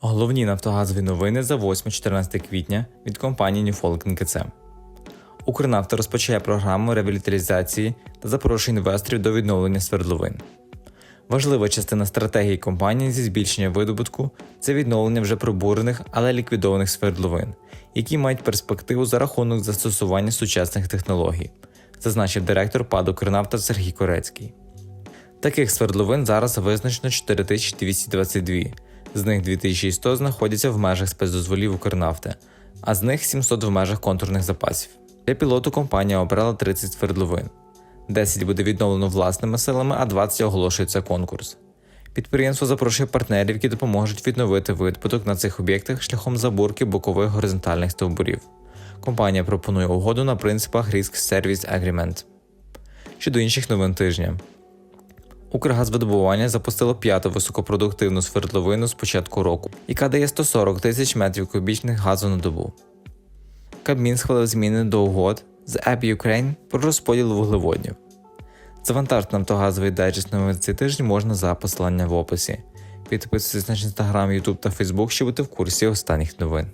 Головні нафтогазові новини за 8-14 квітня від компанії Newfolk НКЦ. Укрнафта розпочає програму ревіталізації та запрошує інвесторів до відновлення свердловин. Важлива частина стратегії компанії зі збільшення видобутку це відновлення вже пробурених, але ліквідованих свердловин, які мають перспективу за рахунок застосування сучасних технологій, зазначив директор ПАД «Укрнафта» Сергій Корецький. Таких свердловин зараз визначено 4222, з них 2100 знаходяться в межах спецдозволів Укрнафти, а з них 700 в межах контурних запасів. Для пілоту компанія обрала 30 свердловин. 10 буде відновлено власними силами, а 20 оголошується конкурс. Підприємство запрошує партнерів, які допоможуть відновити видобуток на цих об'єктах шляхом заборки бокових горизонтальних стовбурів. Компанія пропонує угоду на принципах Risk Service Agreement. Щодо інших новин тижня. Укргазвидобування запустило п'яту високопродуктивну свердловину з початку року, яка дає 140 тисяч метрів кубічних газу на добу. Кабмін схвалив зміни до угод з App Ukraine про розподіл вуглеводнів. Завантажити нафтогазовий дайджест новин цей тиждень можна за посиланням в описі. Підписуйтесь на інстаграм, Ютуб та Фейсбук, щоб бути в курсі останніх новин.